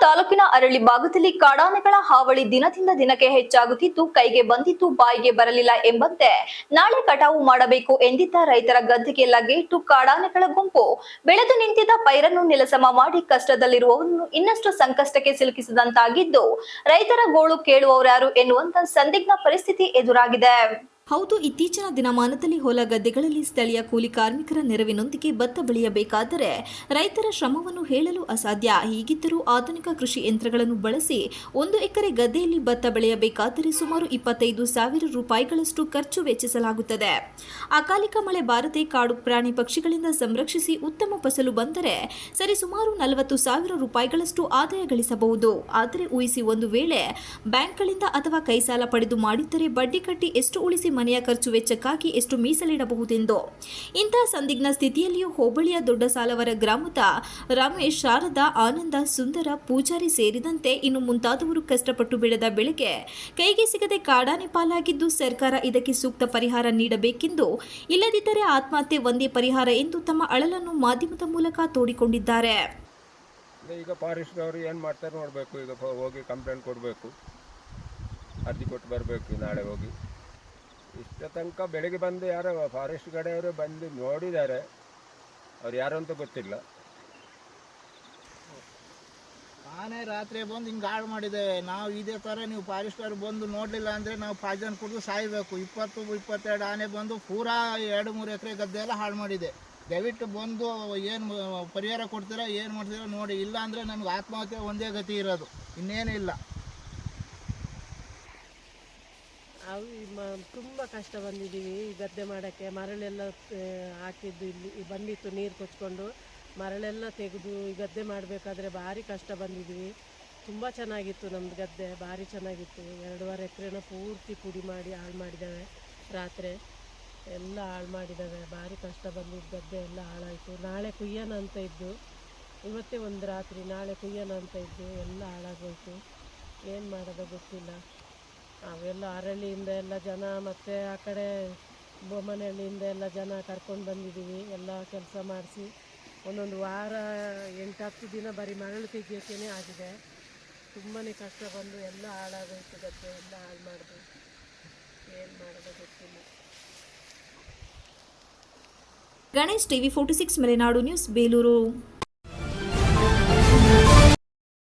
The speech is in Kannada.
ತಾಲೂಕಿನ ಅರಳಿ ಭಾಗದಲ್ಲಿ ಕಾಡಾನೆಗಳ ಹಾವಳಿ ದಿನದಿಂದ ದಿನಕ್ಕೆ ಹೆಚ್ಚಾಗುತ್ತಿದ್ದು, ಕೈಗೆ ಬಂದಿದ್ದು ಬಾಯಿಗೆ ಬರಲಿಲ್ಲ ಎಂಬಂತೆ ನಾಳೆ ಕಟಾವು ಮಾಡಬೇಕು ಎಂದಿದ್ದ ರೈತರ ಗದ್ದೆಗೆ ಲಗೇಟು ಕಾಡಾನೆಗಳ ಗುಂಪು. ಬೆಳೆದು ನಿಂತಿದ್ದ ಪೈರನ್ನು ನೆಲಸಮ ಮಾಡಿ ಕಷ್ಟದಲ್ಲಿರುವವರನ್ನು ಇನ್ನಷ್ಟು ಸಂಕಷ್ಟಕ್ಕೆ ಸಿಲುಕಿಸಿದಂತಾಗಿದ್ದು, ರೈತರ ಗೋಳು ಕೇಳುವವರ್ಯಾರು ಎನ್ನುವಂತ ಸಂದಿಗ್ಧ ಪರಿಸ್ಥಿತಿ ಎದುರಾಗಿದೆ. ಹೌದು, ಇತ್ತೀಚಿನ ದಿನಮಾನದಲ್ಲಿ ಹೊಲ ಗದ್ದೆಗಳಲ್ಲಿ ಸ್ಥಳೀಯ ಕೂಲಿ ಕಾರ್ಮಿಕರ ನೆರವಿನೊಂದಿಗೆ ಭತ್ತ ಬೆಳೆಯಬೇಕಾದರೆ ರೈತರ ಶ್ರಮವನ್ನು ಹೇಳಲು ಅಸಾಧ್ಯ. ಹೀಗಿದ್ದರೂ ಆಧುನಿಕ ಕೃಷಿ ಯಂತ್ರಗಳನ್ನು ಬಳಸಿ ಒಂದು ಎಕರೆ ಗದ್ದೆಯಲ್ಲಿ ಭತ್ತ ಬೆಳೆಯಬೇಕಾದರೆ ಸುಮಾರು ಇಪ್ಪತ್ತೈದು ಸಾವಿರ ರೂಪಾಯಿಗಳಷ್ಟು ಖರ್ಚು ವೆಚ್ಚಿಸಲಾಗುತ್ತದೆ. ಅಕಾಲಿಕ ಮಳೆ ಬಾರದೆ ಕಾಡು ಪ್ರಾಣಿ ಪಕ್ಷಿಗಳಿಂದ ಸಂರಕ್ಷಿಸಿ ಉತ್ತಮ ಫಸಲು ಬಂದರೆ ಸರಿ ಸುಮಾರು ನಲವತ್ತು ಸಾವಿರ ರೂಪಾಯಿಗಳಷ್ಟು ಆದಾಯ ಗಳಿಸಬಹುದು. ಆದರೆ, ಊಹಿಸಿ ಒಂದು ವೇಳೆ ಬ್ಯಾಂಕ್ಗಳಿಂದ ಅಥವಾ ಕೈ ಸಾಲ ಪಡೆದು ಮಾಡಿದ್ದರೆ ಬಡ್ಡಿ ಕಟ್ಟಿ ಎಷ್ಟು ಉಳಿಸಿ ಮನೆಯ ಖರ್ಚು ವೆಚ್ಚಕ್ಕಾಗಿ ಎಷ್ಟು ಮೀಸಲಿಡಬಹುದೆಂದು. ಇಂತಹ ಸಂದಿಗ್ಧ ಸ್ಥಿತಿಯಲ್ಲಿಯೂ ಹೋಬಳಿಯ ದೊಡ್ಡ ಸಾಲವರ ಗ್ರಾಮದ ರಮೇಶ್, ಶಾರದಾ, ಆನಂದ, ಸುಂದರ, ಪೂಜಾರಿ ಸೇರಿದಂತೆ ಇನ್ನು ಮುಂತಾದವರು ಕಷ್ಟಪಟ್ಟು ಬೆಳೆದ ಬೆಳೆಗೆ ಕೈಗೆ ಸಿಗದೆ ಕಾಡಾನೆ ಪಾಲಾಗಿದ್ದು ಸರ್ಕಾರ ಇದಕ್ಕೆ ಸೂಕ್ತ ಪರಿಹಾರ ನೀಡಬೇಕೆಂದು ಇಲ್ಲದಿದ್ದರೆ ಆತ್ಮಹತ್ಯೆ ಒಂದೇ ಪರಿಹಾರ ಎಂದು ತಮ್ಮ ಅಳಲನ್ನು ಮಾಧ್ಯಮದ ಮೂಲಕ ತೋಡಿಕೊಂಡಿದ್ದಾರೆ. ಈಗ ಈಗ ಫಾರೆಸ್ಟ್ನವರು ಏನು ಮಾಡ್ತಾರೆ ನೋಡಬೇಕು, ಈಗ ಹೋಗಿ ಕಂಪ್ಲೇಂಟ್ ಕೊಡಬೇಕು. ಅರ್ಜಿ ಕೊಟ್ಟು ಬರಬೇಕು, ನಾಳೆ ಹೋಗಿ. ಇಷ್ಟ ತನಕ ಬೆಳಿಗ್ಗೆ ಬಂದು ಯಾರೋ ಫಾರೆಸ್ಟ್ ಕಡೆಯವರು ಬಂದು ನೋಡಿದ್ದಾರೆ. ಅವ್ರು ಯಾರು ಅಂತ ಗೊತ್ತಿಲ್ಲ. ಆನೆ ರಾತ್ರಿ ಬಂದು ಹಿಂಗೆ ಹಾಳು ಮಾಡಿದೆ. ನಾವು ಇದೇ ಥರ ನೀವು ಫಾರೆಸ್ಟರ್ ಬಂದು ನೋಡಲಿಲ್ಲ ಅಂದರೆ ನಾವು ಪಾಯ್ಸನ್ ಕುಡಿದು ಸಾಯಬೇಕು. ಇಪ್ಪತ್ತು, ಇಪ್ಪತ್ತೆರಡು ಆನೆ ಬಂದು ಪೂರಾ ಎರಡು, ಮೂರು ಎಕರೆ ಗದ್ದೆ ಎಲ್ಲ ಹಾಳು ಮಾಡಿದೆ. ದಯವಿಟ್ಟು ಬಂದು ಏನು ಪರಿಹಾರ ಕೊಡ್ತೀರಾ, ಏನು ಮಾಡ್ತೀರಾ ನೋಡಿ. ಇಲ್ಲ ಅಂದರೆ ನಮ್ಗೆ ಆತ್ಮಹತ್ಯೆ ಒಂದೇ ಗತಿ ಇರೋದು. ಇನ್ನೇನು ಇಲ್ಲ. ಅವು ತುಂಬ ಕಷ್ಟ ಬಂದಿದ್ದೀವಿ ಈ ಗದ್ದೆ ಮಾಡೋಕ್ಕೆ ಮರಳೆಲ್ಲ ಹಾಕಿದ್ದು ಇಲ್ಲಿ ಬಂದಿತ್ತು ನೀರು ಕೊಚ್ಕೊಂಡು. ಮರಳೆಲ್ಲ ತೆಗೆದು ಈ ಗದ್ದೆ ಮಾಡಬೇಕಾದ್ರೆ ಭಾರಿ ಕಷ್ಟ ಬಂದಿದ್ದೀವಿ ತುಂಬ ಚೆನ್ನಾಗಿತ್ತು ನಮ್ಮದು ಗದ್ದೆ, ಭಾರಿ ಚೆನ್ನಾಗಿತ್ತು. ಎರಡೂವರೆ ಎಕರೆನ ಪೂರ್ತಿ ಪುಡಿ ಮಾಡಿ ಹಾಳು ಮಾಡಿದ್ದಾವೆ ರಾತ್ರಿ. ಎಲ್ಲ ಹಾಳು ಮಾಡಿದ್ದಾವೆ. ಭಾರಿ ಕಷ್ಟ ಬಂದಿದ್ದು, ಗದ್ದೆ ಎಲ್ಲ ಹಾಳಾಯಿತು. ನಾಳೆ ಕುಯ್ಯೋಣ ಅಂತ ಇದ್ದು, ಇವತ್ತೇ ಒಂದು ರಾತ್ರಿ, ನಾಳೆ ಕುಯ್ಯೋಣ ಅಂತ ಇದ್ದು ಎಲ್ಲ ಹಾಳಾಗೋಯ್ತು. ಏನು ಮಾಡೋದೋ ಗೊತ್ತಿಲ್ಲ. ಅವೆಲ್ಲ ಅರಳಿಯಿಂದ ಎಲ್ಲ ಜನ ಮತ್ತು ಆ ಕಡೆ ಬೊಮ್ಮನಹಳ್ಳಿಯಿಂದ ಎಲ್ಲ ಜನ ಕರ್ಕೊಂಡು ಬಂದಿದ್ದೀವಿ ಎಲ್ಲ ಕೆಲಸ ಮಾಡಿಸಿ ಒಂದೊಂದು ವಾರ ಎಂಟು ಹತ್ತು ದಿನ ಬರೀ ಮರಳು ತೆಗಿಯೋಕ್ಕೇ ಆಗಿದೆ. ತುಂಬಾ ಕಷ್ಟ ಬಂದು ಎಲ್ಲ ಹಾಳಾಗೋಯ್ತು ಗದ್ದೆ ಎಲ್ಲ ಹಾಳು ಮಾಡಿದ್ರು ಏನು ಮಾಡೋದು ಗೊತ್ತಿಲ್ಲ. Ganesh TV forty six Malenadu news, Belur.